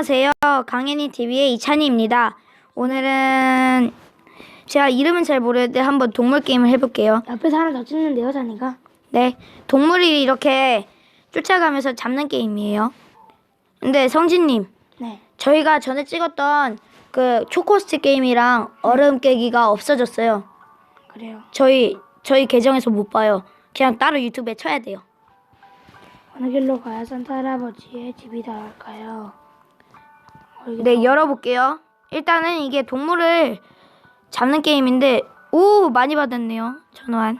안녕하세요. 강현이 TV의 이찬희입니다. 오늘은 제가 이름은 잘 모르는데 한번 동물 게임을 해볼게요. 옆에서 하나 더 찍는데요, 산이가. 네, 동물이 이렇게 쫓아가면서 잡는 게임이에요. 근데 성진님, 네. 저희가 전에 찍었던 그 초코스트 게임이랑 얼음 깨기가 없어졌어요. 그래요. 저희 저희 계정에서 못 봐요. 그냥 따로 유튜브에 쳐야 돼요. 어느 길로 가야 산타 할아버지의 집이 닿을까요? 네, 열어볼게요. 일단은 이게 동물을 잡는 게임인데, 오, 많이 받았네요. 전환.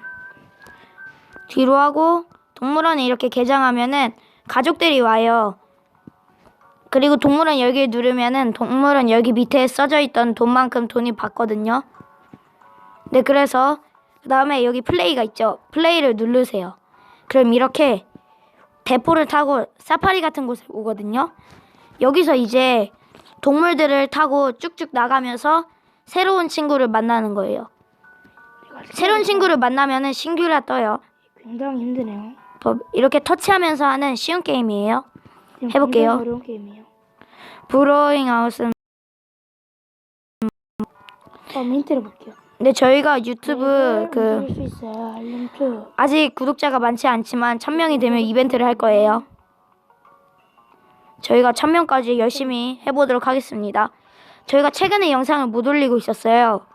뒤로 하고, 동물원에 이렇게 개장하면은 가족들이 와요. 그리고 동물원 열기를 누르면은 동물원 열기 밑에 써져 있던 돈만큼 돈이 받거든요. 네, 그래서 그 다음에 여기 플레이가 있죠. 플레이를 누르세요. 그럼 이렇게 대포를 타고 사파리 같은 곳에 오거든요. 여기서 이제 동물들을 타고 쭉쭉 나가면서 새로운 친구를 만나는 거예요. 새로운 친구를 만나면은 신규라 떠요. 굉장히 힘드네요. 뭐 이렇게 터치하면서 하는 쉬운 게임이에요. 해볼게요. 어려운 게임이에요. 브로잉 아웃은 어, 힌트를 볼게요. 근데 저희가 유튜브 그. 알림 2. 아직 구독자가 많지 않지만 1000명이 되면 이벤트를 할 거예요. 저희가 1000명까지 열심히 해보도록 하겠습니다. 저희가 최근에 영상을 못 올리고 있었어요.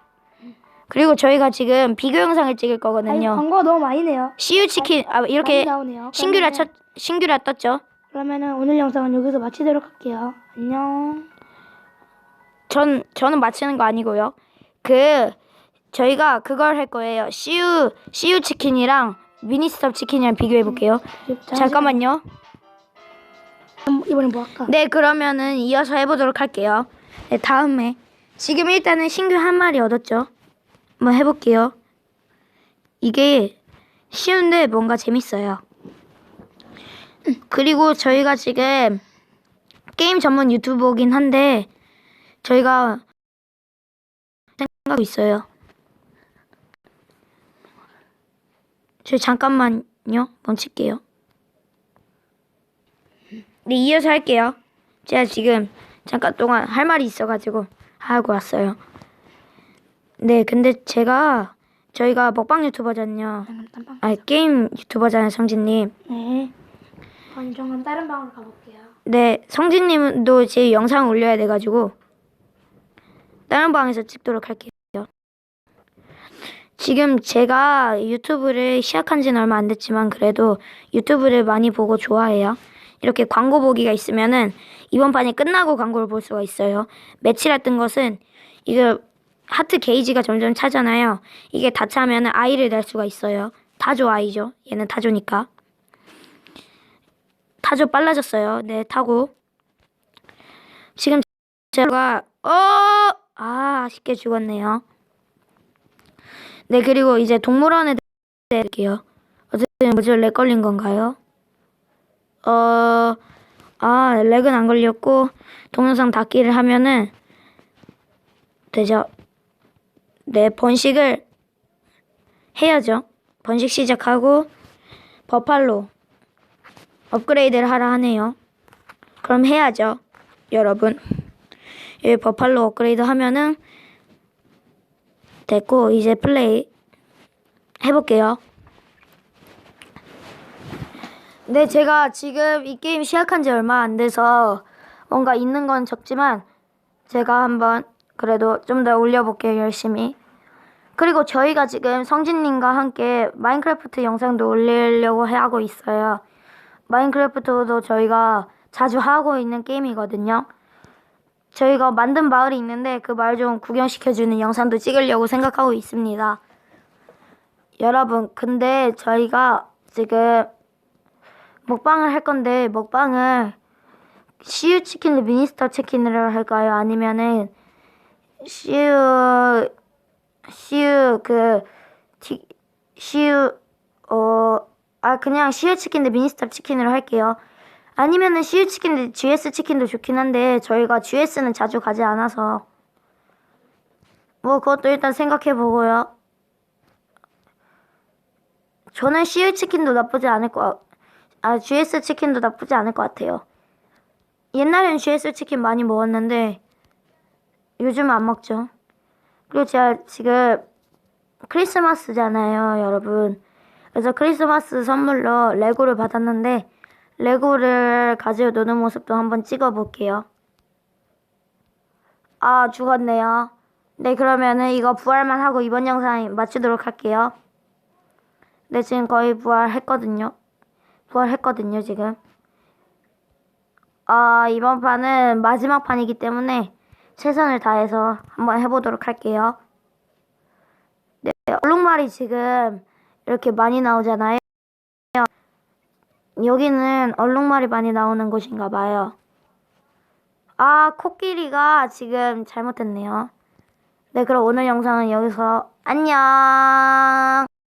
그리고 저희가 지금 비교 영상을 찍을 아니, 거거든요. 광고가 너무 많이 네요. CU 치킨 아 이렇게. 신규라 첫 신규라 떴죠. 그러면은 오늘 영상은 여기서 마치도록 할게요. 안녕. 전 저는 맞히는 거 아니고요. 그 저희가 그걸 할 거예요. CU CU 치킨이랑 미니스톱 치킨이랑 비교해 볼게요. 잠깐만요. 이번엔 뭐 할까? 네, 그러면은 이어서 해보도록 할게요. 네, 다음에 지금 일단은 신규 한 마리 얻었죠. 한번 해볼게요. 이게 쉬운데 뭔가 재밌어요. 그리고 저희가 지금 게임 전문 유튜버긴 한데 저희가 생각하고 있어요. 저희 잠깐만요. 멈출게요. 네, 이어서 할게요. 제가 지금 잠깐 동안 할 말이 있어가지고 하고 왔어요. 네, 근데 제가 저희가 먹방 유튜버잖아요. 아, 게임 유튜버잖아요, 성진님. 네. 그럼 조금 다른 방으로 가볼게요. 네, 성진님도 제 영상 올려야 돼가지고 다른 방에서 찍도록 할게요. 지금 제가 유튜브를 시작한 지는 얼마 안 됐지만 그래도 유튜브를 많이 보고 좋아해요. 이렇게 광고 보기가 있으면은 이번 판이 끝나고 광고를 볼 수가 있어요. 며칠 했던 것은 이거 하트 게이지가 점점 차잖아요. 이게 다 차면은 아이를 낼 수가 있어요. 타조 아이죠. 얘는 타조니까. 타조 빨라졌어요. 네, 타고. 지금 제가 어! 아, 아쉽게 죽었네요. 네, 그리고 이제 동물원에 대할게요. 어쨌든 뭐죠? 렉 걸린 건가요? 어, 아, 렉은 안 걸렸고 동영상 닫기를 하면은 되죠. 네, 번식을 해야죠. 번식 시작하고 버팔로 업그레이드를 하라 하네요. 그럼 해야죠. 여러분. 여기 버팔로 업그레이드 하면은 됐고 이제 플레이 해볼게요. 네, 제가 지금 이 게임 시작한 지 얼마 안 돼서 뭔가 있는 건 적지만 제가 한번 그래도 좀 더 올려볼게요, 열심히. 그리고 저희가 지금 성진님과 함께 마인크래프트 영상도 올리려고 하고 있어요. 마인크래프트도 저희가 자주 하고 있는 게임이거든요. 저희가 만든 마을이 있는데 그 마을 좀 구경시켜주는 영상도 찍으려고 생각하고 있습니다. 여러분, 근데 저희가 지금 먹방을 할 건데 먹방을 시우 치킨을 미니스터 치킨으로 할까요? 아니면은 시우 시우 그 티, 시우 어아 그냥 시우 치킨인데 미니스터 치킨으로 할게요. 아니면은 시우 치킨인데 GS 치킨도 좋긴 한데 저희가 GS는 자주 가지 않아서 뭐 그것도 일단 생각해 보고요. 저는 시우 치킨도 나쁘지 않을 것, 같- 아 GS 치킨도 나쁘지 않을 것 같아요. 옛날엔 GS 치킨 많이 먹었는데 요즘은 안 먹죠. 그리고 제가 지금 크리스마스잖아요, 여러분. 그래서 크리스마스 선물로 레고를 받았는데 레고를 가지고 노는 모습도 한번 찍어 볼게요. 아, 죽었네요. 네, 그러면은 이거 부활만 하고 이번 영상 마치도록 할게요. 네, 지금 거의 부활했거든요. 부활했거든요, 지금. 아, 이번 판은 마지막 판이기 때문에 최선을 다해서 한번 해보도록 할게요. 네, 얼룩말이 지금 이렇게 많이 나오잖아요. 여기는 얼룩말이 많이 나오는 곳인가 봐요. 아, 코끼리가 지금 잘못했네요. 네, 그럼 오늘 영상은 여기서 안녕!